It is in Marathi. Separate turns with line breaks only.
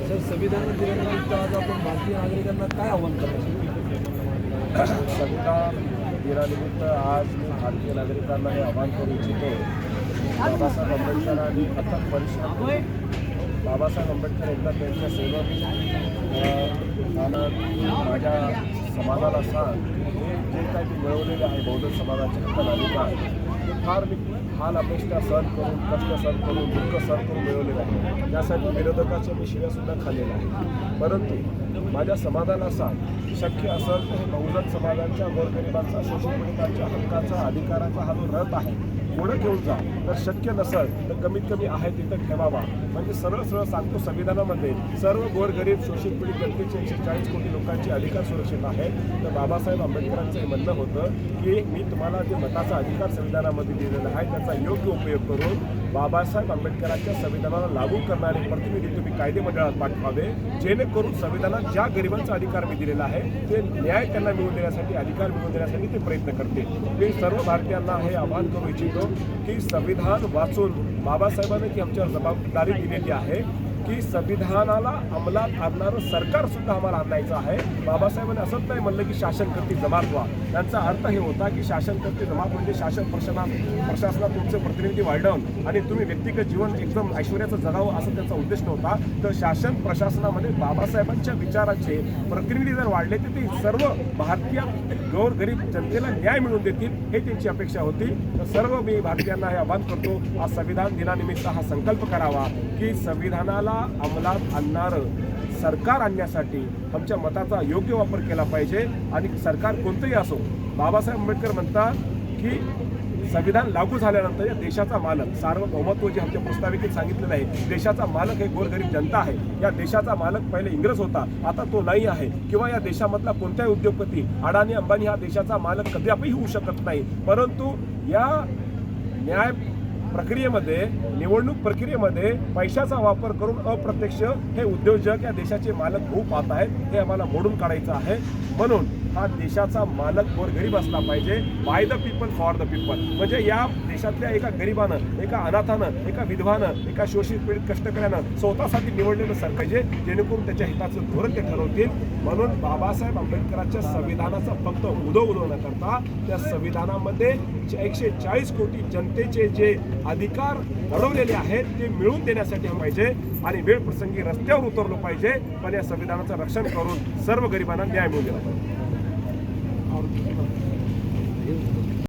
सर संविधान दिनानिमित्त आज आपण भारतीय नागरिकांना काय आव्हान करतो?
संविधान दिनानिमित्त आज मी भारतीय नागरिकांना हे आवाहन करू इच्छितो. बाबासाहेब आंबेडकरांनी अथक परिश्रम बाबासाहेब आंबेडकर एकदा त्यांच्या सेवक माझ्या समाजाला सांग हे जे काही ते मिळवलेले आहे बौद्ध समाजाचे हक्क आणि अधिकार ते फार मी हाल अपेक्षा सहन करून कष्ट सहन करून दुःख सहन करून मिळवलेलं आहे. त्यासाठी विरोधकाच्या मी शिव्यासुद्धा खाल्लेल्या आहे परंतु माझ्या समाजाला सांग शक्य असेल तर हे बहुजन समाजाच्या गोरगरिबांचा शोषण पीडितांच्या हक्काचा अधिकाराचा हा जो रथ आहे पुढे घेऊन जा. तर शक्य नसेल तर कमीत कमी आहे तिथं ठेवावा. म्हणजे सरळ सरळ सांगतो संविधानामध्ये सर्व गोरगरीब शोषित पीडित जनतेचे एकशे चाळीस कोटी लोकांचे अधिकार सुरक्षित आहे. तर बाबासाहेब आंबेडकरांचं हे म्हणणं होतं की मी तुम्हाला जे मताचा अधिकार संविधानामध्ये दिलेला आहे त्याचा योग्य उपयोग करून बाबासाहेब आंबेडकरांच्या संविधानाला लागू करणारे प्रतिनिधी तुम्ही कायदे मंडळात पाठवावे जेणेकरून संविधानात ज्या गरिबांचा अधिकार मी दिलेला आहे ते न्याय त्यांना मिळवून देण्यासाठी अधिकार मिळवून देण्यासाठी ते प्रयत्न करते मी सर्व भारतीयांना हे आवाहन करू इच्छितो की संविधान वाचून बाबासाहेबांनी जी आमच्यावर जबाबदारी दिलेली आहे. की संविधानाला अंमलात आणणारं सरकार सुद्धा आम्हाला आणायचं आहे. बाबासाहेबांनी असंच नाही म्हणलं की शासन जमात व्हा. त्यांचा अर्थ हे होता की शासन जमात म्हणजे शासन प्रशासना प्रशासनात तुमचे प्रतिनिधी वाढवून आणि तुम्ही व्यक्तिगत जीवन एकदम ऐश्वर्याचं जगावं असं त्यांचा उद्देश नव्हता. तर शासन प्रशासनामध्ये बाबासाहेबांच्या विचाराचे प्रतिनिधी जर वाढले तर ते सर्व भारतीय गौर गरीब जनतेला न्याय मिळवून देतील हे त्यांची अपेक्षा होती. तर सर्व मी भारतीयांना हे आवाहन करतो आज संविधान दिनानिमित्त हा संकल्प करावा की संविधानाला अंमलात आणणारं सरकार आणण्यासाठी आमच्या मताचा योग्य वापर केला पाहिजे. आणि सरकार कोणतंही असो बाबासाहेब आंबेडकर म्हणतात की संविधान लागू झाल्यानंतर या देशाचा मालक सार्वभौमत्व जे आमच्या प्रस्ताविकेत सांगितलेलं आहे देशाचा मालक हे गोरगरीब जनता आहे. या देशाचा मालक पहिले इंग्रज होता आता तो नाही आहे. किंवा या देशामधला कोणताही उद्योगपती अडाणी अंबानी हा देशाचा मालक कदापि होऊ शकत नाही. परंतु या न्याय प्रक्रियेमध्ये निवडणूक प्रक्रियेमध्ये पैशाचा वापर करून अप्रत्यक्ष हे उद्योजक या देशाचे मालक होऊ पाहत आहेत हे आम्हाला मोडून काढायचं आहे. म्हणून हा देशाचा मालक गोरगरीब असला पाहिजे by the people for the people म्हणजे या देशातल्या एका गरिबानं एका अनाथानं एका विधवानं एका शोषित पीडित कष्टकऱ्यानं स्वतःसाठी निवडलेलं सर पाहिजे जेणेकरून त्याच्या हिताचं धोरण ते ठरवतील. म्हणून बाबासाहेब आंबेडकरांच्या संविधानाचा फक्त उदो उदो न करता त्या संविधानामध्ये एकशे चाळीस कोटी जनतेचे जे अधिकार घडवलेले आहेत ते मिळवून देण्यासाठी पाहिजे. आणि वेळ प्रसंगी रस्त्यावर उतरलो पाहिजे पण या संविधानाचं रक्षण करून सर्व गरिबांना न्याय मिळू दिला पाहिजे. るところ。